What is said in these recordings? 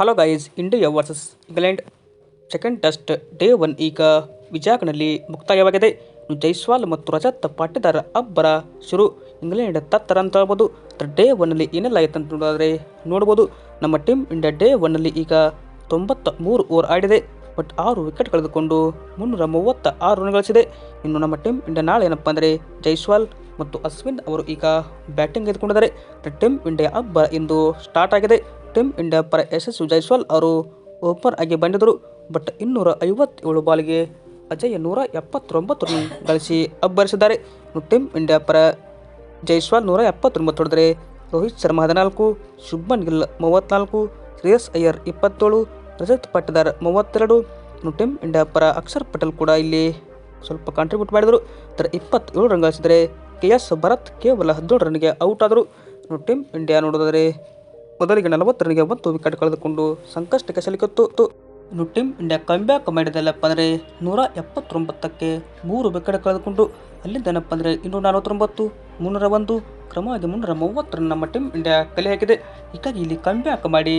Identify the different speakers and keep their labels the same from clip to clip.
Speaker 1: Hello guys India versus England second test day one ಈಗ ವಿಜಾಗ್ನಲ್ಲಿ ಮುಕ್ತಾಯವಾಗಿದೆ. ಜೈಸ್ವಾಲ್ ಮತ್ತು ರಜತ್ ಪಾಟೀದಾರ ಅಬ್ಬರ ಶುರು. ಇಂಗ್ಲೆಂಡ್ ತತ್ತರ ಅಂತ ಹೇಳ್ಬೋದು. ಡೇ ಒನ್ನಲ್ಲಿ ಏನೆಲ್ಲ ಆಯ್ತು ಅಂತ ನೋಡಿದ್ರೆ ನೋಡ್ಬೋದು. ನಮ್ಮ ಟೀಮ್ ಇಂಡಿಯಾ ಡೇ ಒನ್ನಲ್ಲಿ ಈಗ ತೊಂಬತ್ತ ಮೂರು ಓವರ್ ಆಡಿದೆ. ಬಟ್ ಆರು ವಿಕೆಟ್ ಕಳೆದುಕೊಂಡು ಮುನ್ನೂರ ಮೂವತ್ತ ಆರು ರನ್ ಗಳಿಸಿದೆ. ಇನ್ನು ನಮ್ಮ ಟೀಮ್ ಇಂಡಿಯಾ ನಾಳೆ ಏನಪ್ಪ ಅಂದರೆ ಜೈಸ್ವಾಲ್ ಮತ್ತು ಅಶ್ವಿನ್ ಅವರು ಈಗ ಬ್ಯಾಟಿಂಗ್ ತೆಗೆದುಕೊಂಡಿದ್ದಾರೆ ಟೀಮ್ ಇಂಡಿಯಾ ಹಬ್ಬ ಇಂದು ಸ್ಟಾರ್ಟ್ ಆಗಿದೆ. ಟೀಮ್ ಇಂಡಿಯಾ ಪರ ಯಶಸ್ವಿ ಜೈಸ್ವಾಲ್ ಅವರು ಓಪನ್ ಆಗಿ ಬಂದಿದ್ದರು. ಬಟ್ ಇನ್ನೂರ ಐವತ್ತೇಳು ಬಾಲ್ಗೆ ಅಜಯ್ ನೂರ ಎಪ್ಪತ್ತೊಂಬತ್ತು ರನ್ ಗಳಿಸಿ ಅಬ್ಬರಿಸಿದ್ದಾರೆ. ಟೀಮ್ ಇಂಡಿಯಾ ಪರ ಜೈಸ್ವಾಲ್ ನೂರ ಎಪ್ಪತ್ತೊಂಬತ್ತು ಹೊಡೆದರೆ ರೋಹಿತ್ ಶರ್ಮಾ ಹದಿನಾಲ್ಕು, ಶುಭ್ಮನ್ ಗಿಲ್ ಮೂವತ್ತ್ನಾಲ್ಕು ಶ್ರೇಯಸ್ ಅಯ್ಯರ್ ಇಪ್ಪತ್ತೇಳು, ರಜತ್ ಪಟ್ಟದಾರ್ ಮೂವತ್ತೆರಡು. ಟೀಮ್ ಇಂಡಿಯಾ ಪರ ಅಕ್ಷರ್ ಪಟೇಲ್ ಕೂಡ ಇಲ್ಲಿ ಸ್ವಲ್ಪ ಕಾಂಟ್ರಿಬ್ಯೂಟ್ ಮಾಡಿದರು. ಅದರ ಇಪ್ಪತ್ತೇಳು ರನ್ ಗಳಿಸಿದರೆ ಕೆ ಎಸ್ ಭರತ್ ಕೇವಲ ಹದಿನೇಳು ರನ್ಗೆ ಔಟ್ ಆದರು. ಟೀಮ್ ಇಂಡಿಯಾ ನೋಡೋದಾದರೆ ಮೊದಲಿಗೆ ನಲವತ್ತು ರನ್ಗೆ ಒಂದು ವಿಕೆಟ್ ಕಳೆದುಕೊಂಡು ಸಂಕಷ್ಟಕ್ಕೆ ಸಿಲುಕಿತ್ತು ಇನ್ನು ಟೀಮ್ ಇಂಡಿಯಾ ಕಂಬ್ಯಾಕ್ ಮಾಡಿದಲ್ಲಪ್ಪ ಅಂದರೆ ನೂರ ಎಪ್ಪತ್ತೊಂಬತ್ತಕ್ಕೆ ಮೂರು ವಿಕೆಟ್ ಕಳೆದುಕೊಂಡು, ಅಲ್ಲಿಂದ ಏನಪ್ಪ ಅಂದರೆ ಇನ್ನೂರ ನಲವತ್ತೊಂಬತ್ತು, ಮುನ್ನೂರ ಒಂದು, ಕ್ರಮವಾಗಿ ಮುನ್ನೂರ ಮೂವತ್ತರನ್ನು ನಮ್ಮ ಟೀಮ್ ಇಂಡಿಯಾ ಕಲೆ ಹಾಕಿದೆ. ಹೀಗಾಗಿ ಇಲ್ಲಿ ಬ್ಯಾಕ್ ಮಾಡಿ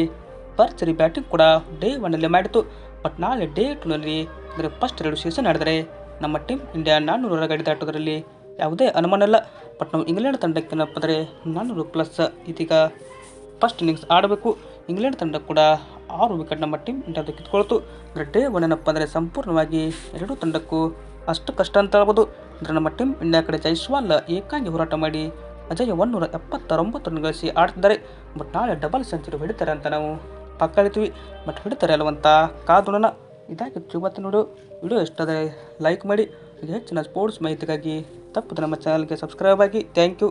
Speaker 1: ಪರ್ಚರಿ ಬ್ಯಾಟಿಂಗ್ ಕೂಡ ಡೇ ಒನ್ನಲ್ಲಿ ಮಾಡಿತು ಬಟ್ ನಾಳೆ ಡೇ ಟೂನಲ್ಲಿ, ಅಂದರೆ ಫಸ್ಟ್ ಎರಡು ಸೀಸನ್ ಆಡಿದರೆ ನಮ್ಮ ಟೀಮ್ ಇಂಡಿಯಾ ನಾನ್ನೂರ ಗಡಿ ದಾಟೋದರಲ್ಲಿ ಯಾವುದೇ ಅನುಮಾನ ಇಲ್ಲ ಬಟ್ ನಾವು ಇಂಗ್ಲೆಂಡ್ ತಂಡಕ್ಕೆ ಏನಪ್ಪ ಅಂದರೆ ನಾನ್ನೂರು ಪ್ಲಸ್ ಇದೀಗ ಫಸ್ಟ್ ಇನ್ನಿಂಗ್ಸ್ ಆಡಬೇಕು. ಇಂಗ್ಲೆಂಡ್ ತಂಡ ಕೂಡ ಆರು ವಿಕೆಟ್ ನಮ್ಮ ಟೀಮ್ ಇಂಡಿಯಾದ ಕಿತ್ಕೊಳ್ತು. ಅಂದರೆ ಡೇ ಒನ್ ಏನಪ್ಪ ಅಂದರೆ ಸಂಪೂರ್ಣವಾಗಿ ಎರಡೂ ತಂಡಕ್ಕೂ ಅಷ್ಟು ಕಷ್ಟ ಅಂತ ಹೇಳ್ಬೋದು. ಅಂದರೆ ನಮ್ಮ ಟೀಮ್ ಇಂಡಿಯಾ ಕಡೆ ಜೈಸ್ವಾಲ್ ಏಕಾಂಗಿ ಹೋರಾಟ ಮಾಡಿ ಅಜಯ್ ಒನ್ನೂರ ಎಪ್ಪತ್ತರೊಂಬತ್ತು ರನ್ ಗಳಿಸಿ ಆಡ್ತಿದ್ದಾರೆ. ಬಟ್ ನಾಳೆ ಡಬಲ್ ಸೆಂಚುರಿ ಹಿಡಿತಾರೆ ಅಂತ ನಾವು ಪಕ್ಕ ಹೇಳ್ತೀವಿ. ಬಟ್ ಹಿಡಿತಾರೆ ಅಲ್ವಂತ ಕಾದುಣನ. ಇದಾಗಿ ಇವತ್ತು ನೋಡು. ವಿಡಿಯೋ ಇಷ್ಟಾದರೆ ಲೈಕ್ ಮಾಡಿ. ಹೆಚ್ಚಿನ ಸ್ಪೋರ್ಟ್ಸ್ ಮಾಹಿತಿಗಾಗಿ ತಪ್ಪದೆ ನಮ್ಮ ಚಾನಲ್ಗೆ ಸಬ್ಸ್ಕ್ರೈಬ್ ಆಗಿ. Thank you